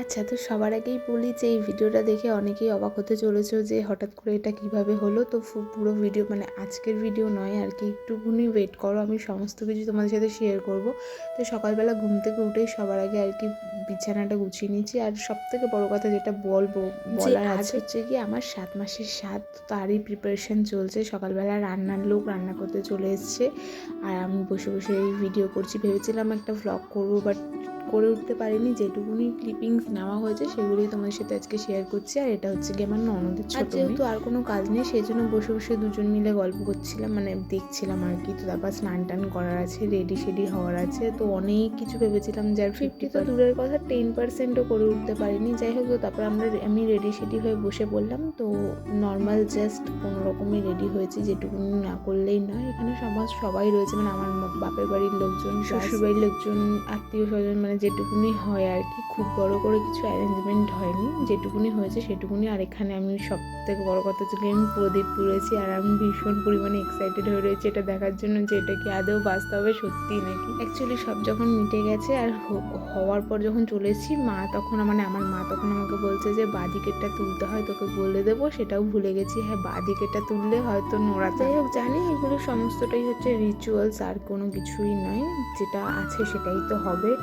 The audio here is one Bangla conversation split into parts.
আচ্ছা তো সবার আগেই বলি যে এই ভিডিওটা দেখে অনেকেই অবাক হতে চলেছো যে হঠাৎ করে এটা কীভাবে হলো? তো পুরো ভিডিও মানে আজকের ভিডিও নয় আর কি একটুখানি ওয়েট করো। আমি সমস্ত কিছু তোমাদের সাথে শেয়ার করব। তো সকালবেলা ঘুম থেকে উঠেই সবার আগে আর কি বিছানাটা গুছিয়ে নিয়েছি। আর সব থেকে বড় কথা যেটা বলব বলার আজ হচ্ছে কি আমার সাত মাসের সাত তারই প্রিপারেশন চলছে। সকালবেলা রান্নার লোক রান্না করতে চলে এসছে। আর আমি বসে বসে এই ভিডিও করছি। ভেবেছিলাম একটা ভ্লগ করব বাট করে উঠতে পারিনি যেটুকুনি ক্লিপিংস নেওয়া হয়েছে সেগুলোই তোমাদের সাথে আজকে শেয়ার করছি আর এটা হচ্ছে কি আমার ননদের ছোট যেহেতু আর কোনো কাজ নেই সেই জন্য বসে বসে দুজন মিলে গল্প করছিলাম মানে দেখছিলাম আর কি তো তারপর স্নান টান করার আছে রেডি শেডি হওয়ার আছে তো অনেক কিছু ভেবেছিলাম যে আর ফিফটি তো দূরের কথা টেন পার্সেন্টও করে উঠতে পারিনি যাই হোক তো তারপর আমরা আমি রেডি শেডি হয়ে বসে পড়লাম তো নর্মাল জাস্ট কোনো রকমই রেডি হয়েছি যেটুকুনি না করলেই নয় এখানে সমাজ সবাই রয়েছে মানে আমার বাপের বাড়ির লোকজন শ্বশুর বাড়ির লোকজন আত্মীয় স্বজন মানে যেটুকুনি হয় আর কি। খুব বড় করে কিছু অ্যারেঞ্জমেন্ট হয়নি। যেটুকুনি হয়েছে সেটুকুনি। আর এখানে আমি সব থেকে বড় কথা হচ্ছে আমি প্রদীপ তুলেছি আর আমি ভীষণ পরিমাণে এক্সাইটেড হয়ে রয়েছি এটা দেখার জন্য যে এটা কি আদৌ বাঁচতে হবে সত্যি নাকি? অ্যাকচুয়ালি সব যখন মিটে গেছে আর হওয়ার পর যখন চলে এসেছি, মা তখন মানে আমার মা তখন আমাকে বলছে যে, বাদিকেরটা তুলতে হয়, তোকে বলে দেবো, সেটাও ভুলে গেছি। হ্যাঁ বাদিকেরটা তুললে হয়তো নোড়া যাই হোক, জানি এগুলো সমস্তটাই হচ্ছে রিচুয়ালস আর কোনো কিছুই নয়। যেটা আছে সেটাই তো হবে।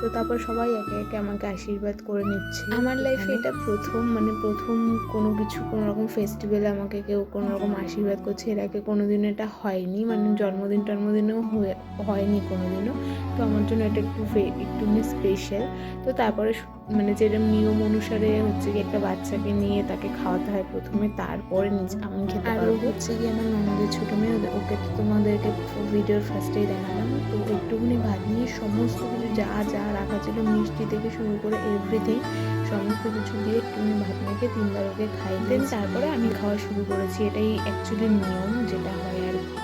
তো তারপর সবাই একে একে আমাকে আশীর্বাদ করে নিচ্ছে। আমার লাইফে এটা প্রথম মানে প্রথম কোনো কিছু কোনো রকম ফেস্টিভ্যালে আমাকে কেউ কোনো রকম আশীর্বাদ করছে। এর আগে কোনোদিন এটা হয়নি মানে জন্মদিন টন্মদিনেও হয়ে হয়নি কোনোদিনও। তো আমার জন্য এটা একটু ফে- একটু স্পেশাল তো তারপরে মানে যেরকম নিয়ম অনুসারে হচ্ছে কি একটা বাচ্চাকে নিয়ে তাকে খাওয়াতে হয় প্রথমে তারপরে নিজ আমি খেতে আর হচ্ছে কি আমার ননদের ছোটো মেয়ে ওকে তো তোমাদেরকে ভিডিওর ফার্স্টেই দেখালাম। তো একটুখানি ভাত নিয়ে সমস্ত কিছু যা যা রাখা ছিল মিষ্টি থেকে শুরু করে এভরিথিং সমস্ত কিছু দিয়ে একটুখানি ভাত মেখে তিনবার ওকে খাই দেন। তারপরে আমি খাওয়া শুরু করেছি। এটাই অ্যাকচুয়ালি নিয়ম যেটা হয় আর কি।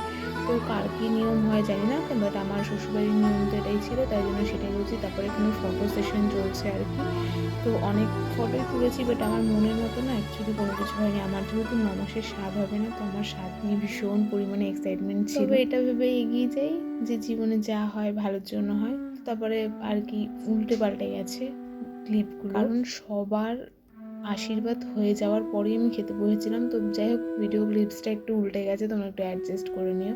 তো কার কী নিয়ম হয় জানি না বাট আমার শ্বশুরবাড়ির নিয়ম তো এটাই ছিল, তাই জন্য সেটাই বলছি। তারপরে এখানে ফটো সেশন চলছে আর কি। তো অনেক ফটোই তুলেছি বাট আমার মনের মতো না অ্যাকচুয়ালি কোনো কিছু হয়নি। আমার যেহেতু ন মাসের স্বাদ হবে না, তো আমার স্বাদ নিয়ে ভীষণ পরিমাণে এক্সাইটমেন্ট ছিল। এটা ভেবে এগিয়ে যাই যে জীবনে যা হয় ভালোর জন্য হয়। তারপরে আর কি উল্টে পাল্টে গেছে ক্লিপগুলো কারণ সবার আশীর্বাদ হয়ে যাওয়ার পরেই আমি খেতে বসেছিলাম। তো যাই হোক ভিডিও ক্লিপসটা একটু উল্টে গেছে, তোমরা একটু অ্যাডজাস্ট করে নিও।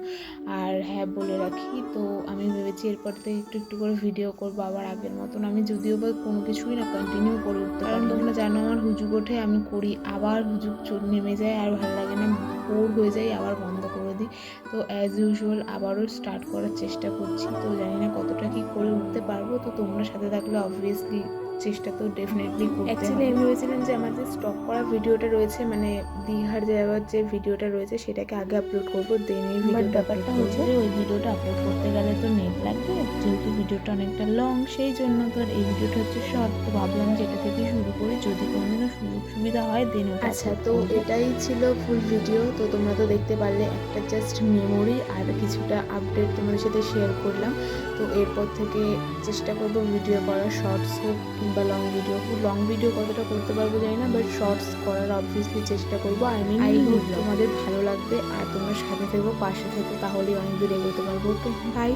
আর হ্যাঁ বলে রাখি, তো আমি ভেবেছি এরপর থেকে একটু একটু করে ভিডিও করব আবার আগের মতন। আমি যদিও বা কোনো কিছুই না কন্টিনিউ করে উঠতে কারণ তোমরা জানো আমার হুজুগ ওঠে আমি করি, আবার হুজুগ নেমে যায় আর ভালো লাগে না, বোর হয়ে যায় আবার বন্ধ করে তো অ্যাজ ইউজুয়াল আবারও স্টার্ট করার চেষ্টা করছি। তো জানি না কতটা কি করে উঠতে পারব। তো তোমরা সাথে থাকলে অবভিয়াসলি চেষ্টা তো ডেফিনেটলি অ্যাকচুয়ালি আমি ভেবেছিলাম যে আমার যে স্টক করা ভিডিওটা রয়েছে মানে দীঘার যাওয়ার যে ভিডিওটা রয়েছে সেটাকে আগে আপলোড করব দেন এই ভিডিও ব্যাপারটা হচ্ছে যে ওই ভিডিওটা আপলোড করতে গেলে তো নেট লাগবে যেহেতু ভিডিওটা অনেকটা লং সেই জন্য তো আর এই ভিডিওটা হচ্ছে শর্ট তো ভাবলাম যে এটা থেকে শুরু করি যদি কোনোদিনও সুযোগ সুবিধা হয় দেন আচ্ছা তো এটাই ছিল ফুল ভিডিও তো তোমরা তো দেখতে পারলে একটা জাস্ট মেমোরি আর কিছুটা আপডেট তোমাদের সাথে শেয়ার করলাম। তো এরপর থেকে চেষ্টা করব ভিডিও করার শর্টস হোক কিংবা লং ভিডিও লং ভিডিও কতটা করতে পারব জানি না বাট শর্টস করার অবভিয়াসলি চেষ্টা করব। আই মিন আই হোপ তোমাদের ভালো লাগবে। আর তোমরা সাথে থাকব পাশে থাকব তাহলেই অনেক দূর এগোতে পারব তো বাই